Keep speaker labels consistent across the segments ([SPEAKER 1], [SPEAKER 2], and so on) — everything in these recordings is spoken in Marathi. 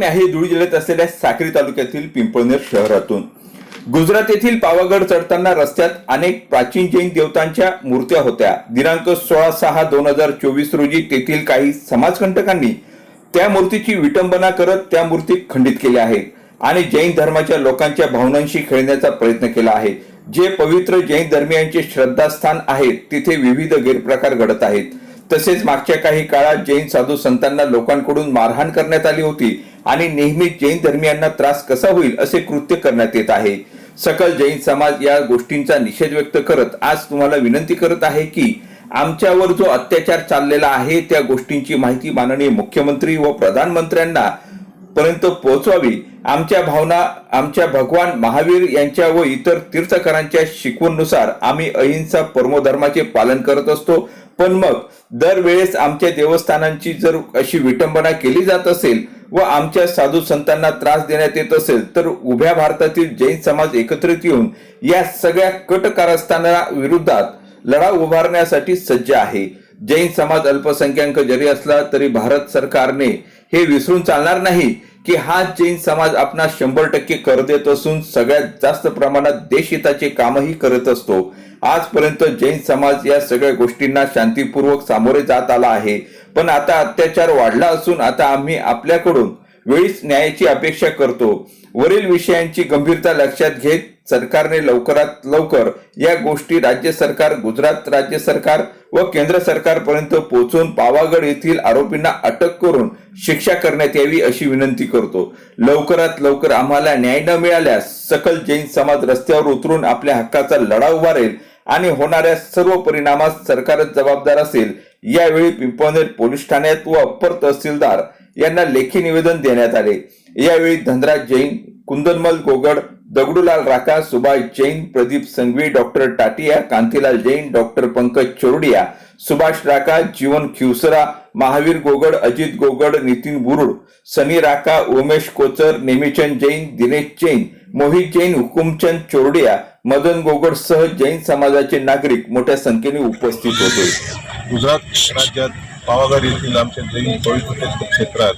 [SPEAKER 1] बातमी आहे धुळे जिल्ह्यात असलेल्या साक्री तालुक्यातील पिंपळनेर शहरातून. गुजरात येथील पावागड चढताना रस्त्यात अनेक प्राचीन जैन देवतांच्या मूर्त्या होत्या. दिनांक सोळा सहा दोन हजार चोवीस रोजी तेथील काही समाजकंटकांनी त्या मूर्तीची विटंबना करत त्या मूर्ती खंडित केल्या आहेत आणि जैन धर्माच्या लोकांच्या भावनांशी खेळण्याचा प्रयत्न केला आहे. जे पवित्र जैन धर्मियांचे श्रद्धास्थान आहेत तिथे विविध गैरप्रकार घडत आहेत. तसेच मागच्या काही काळात जैन साधू संतांना लोकांकडून मारहाण करण्यात आली होती. आणि नेहमी जैन धर्मियांना त्रास कसा होईल असे कृत्य करण्यात येत आहे. सकल जैन समाज या गोष्टींचा निषेध व्यक्त करत आज तुम्हाला विनंती करत आहे की आमच्यावर जो अत्याचार चाललेला आहे त्या गोष्टींची माहिती माननीय मुख्यमंत्री व प्रधानमंत्र्यांना पर्यंत पोहोचवावी. आमच्या भावना आमच्या भगवान महावीर यांच्या व इतर तीर्थकरांच्या शिकवणनुसार आम्ही अहिंसा परमोधर्माचे पालन करत असतो. पण मग दरवेळेस आमच्या देवस्थानांची जर अशी विटंबना केली जात असेल व आमच्या साधू संतांना त्रास देण्यात येत असेल तर उभ्या भारतातील जैन समाज एकत्रित येऊन या सगळ्या कट कारस्थाना विरोधात लढा उभारण्यासाठी सज्ज आहे. जैन समाज अल्पसंख्याक जरी असला तरी भारत सरकारने हे विसरून चालणार नाही की हा जैन समाज आपणा शंभर टक्के कर देत असून सगळ्यात जास्त प्रमाणात देशहिताचे कामही करत असतो. आजपर्यंत जैन समाज या सगळ्या गोष्टींना शांतीपूर्वक सामोरे जात आला आहे. पण आता अत्याचार वाढला असून आता आम्ही आपल्याकडून वेळीच न्यायाची अपेक्षा करतो. वरील विषयांची गंभीरता लक्षात घेत सरकारने लवकरात लवकर या गोष्टी राज्य सरकार गुजरात राज्य सरकार व केंद्र सरकारपर्यंत पोहोचून पावागड येथील आरोपींना अटक करून शिक्षा करण्यात यावी अशी विनंती करतो. लवकरात लवकर आम्हाला न्याय न मिळाल्यास सकल जैन समाज रस्त्यावर उतरून आपल्या हक्काचा लढा उभारेल आणि होणाऱ्या सर्व परिणामास सरकारच जबाबदार असेल यावेळी पिंपळनेर पोलीस ठाण्यात व अप्पर तहसीलदार यांना लेखी निवेदन देण्यात आले. यावेळी धनराज जैन कुंदनमल गोगड दगडूलाल राका सुभाष जैन प्रदीप संघवी डॉक्टर टाटिया कांतीलाल जैन डॉक्टर पंकज चोरडिया सुभाष राका जीवन खिवसरा महावीर गोगड अजित गोगड नितीन बुरुड सनी राका उमेश कोचर नेमीचंद जैन दिनेश जैन मोहित जैन हुकुमचंद चोरडिया मदन गोगडसह जैन समाजाचे नागरिक मोठ्या संख्येने उपस्थित होते.
[SPEAKER 2] गुजरात राज्यात पावागड येथील आमच्या जैन पवित्र क्षेत्रात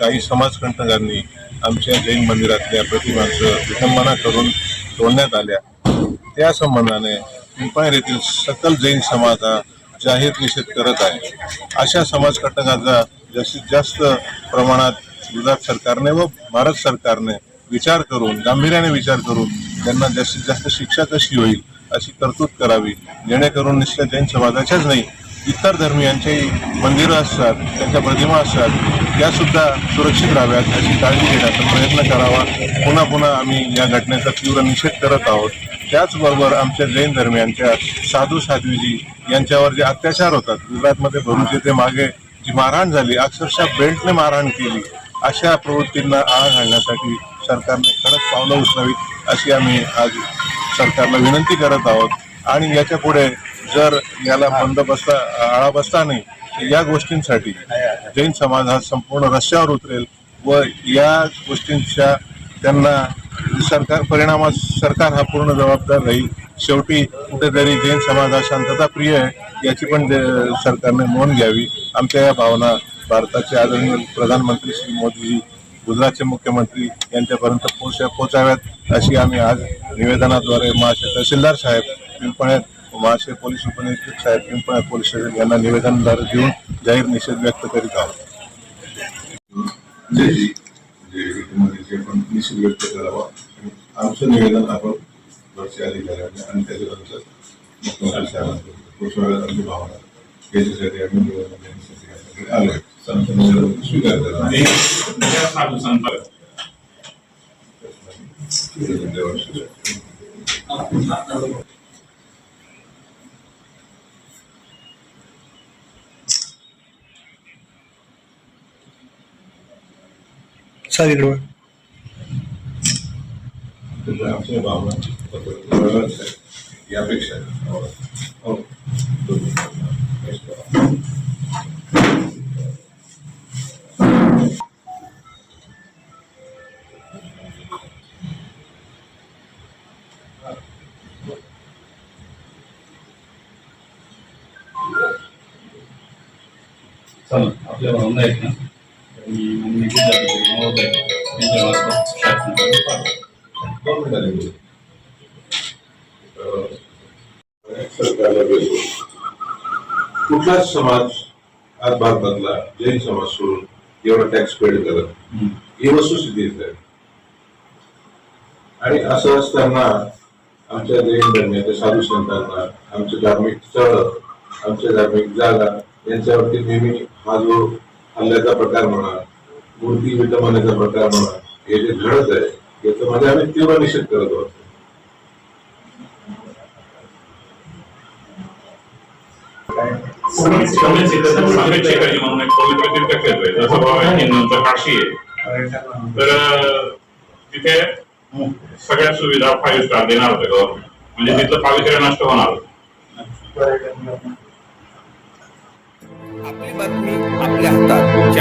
[SPEAKER 2] काही समाजकंटकांनी आमच्या जैन मंदिरातल्या प्रतिमांचं विटंबना करून तोडण्यात आल्या. त्या संबंधाने पिंपायर येथील सकल जैन समाज हा जाहीर निषेध करत आहे. अशा समाजकंटकांचा जास्तीत जास्त प्रमाणात गुजरात सरकारने व भारत सरकारने विचार करून गांभीर्याने विचार करून त्यांना जास्तीत जास्त शिक्षा कशी होईल अशी तरतूद करावी जेणेकरून निष्ठा जैन समाजाच्याच नाही इतर धर्मियांच्याही मंदिरं असतात त्यांच्या प्रतिमा असतात त्यासुद्धा सुरक्षित राहाव्यात अशी काळजी घेण्याचा प्रयत्न करावा. पुन्हा पुन्हा आम्ही या घटनेचा तीव्र निषेध करत आहोत. त्याचबरोबर आमच्या जैन धर्मियांच्या साधू साध्वीजी यांच्यावर जे अत्याचार होतात गुजरातमध्ये भरूच येथे मागे जी मारहाण झाली अक्षरशः बेल्टने मारहाण केली. अशा प्रवृत्तींना आळा घालण्यासाठी सरकारने कडक पावलं उचलावीत अशी आम्ही आज सरकारला विनंती करत आहोत. आणि याच्यापुढे जर याला बंद बसता आळा बसता नाही तर या गोष्टींसाठी जैन समाज हा संपूर्ण रस्त्यावर उतरेल व या गोष्टींच्या त्यांना सरकार परिणामात सरकार हा पूर्ण जबाबदार राहील. शेवटी कुठेतरी जैन समाज हा शांतता प्रिय आहे याची पण सरकारने नोंद घ्यावी. आमच्या या भावना भारताचे आदरणीय प्रधानमंत्री श्री मोदीजी गुजरातचे मुख्यमंत्री यांच्यापर्यंत पोहोच पोचाव्यात अशी आम्ही आज निवेदनाद्वारे महाशय तहसीलदार साहेब पिंपळ्यात महाशय पोलीस उपनिरीक्षक साहेब पिंपळ्यात पोलीस स्टेशन यांना निवेदनदार देऊन जाहीर निषेध व्यक्त करीत आहोत. निषेध व्यक्त करावा आमचं निवेदन आपण वरच्या अधिकाऱ्यांना आणि त्याच्यानंतर मुख्यमंत्री साहेबांना पोचवाव्यात आमची भावना. याच्यासाठी आम्ही निवेदन देण्यासाठी आलो आहे आमचं निवेदन स्वीकार करा
[SPEAKER 3] आणि त्या साधू संत
[SPEAKER 2] यापेक्षा
[SPEAKER 3] चला आपल्या भावना आहेत ना महोदय यांच्या मार्फत
[SPEAKER 2] भेटू कुठलाच समाज आज भारतातला जैन समाज सोडून एवढा टॅक्स पेड करत? ही वस्तुस्थिती आहे. आणि असं असताना आमच्या जैन धर्माच्या साधू संतांना आमचे धार्मिक स्थळ आमच्या धार्मिक जागा यांच्यावरती नेहमी हा जो हल्ल्याचा प्रकार म्हणा मूर्ती विटंबनेचा प्रकार म्हणा हे जे घडत आहे याचा मध्ये आम्ही तीव्र निषेध करत आहोत.
[SPEAKER 3] काशी आहे. तर तिथे सगळ्या सुविधा फाईव्ह स्टार देणार होते गव्हर्नमेंट म्हणजे तिथलं पावित्र्य नष्ट होणार होतं.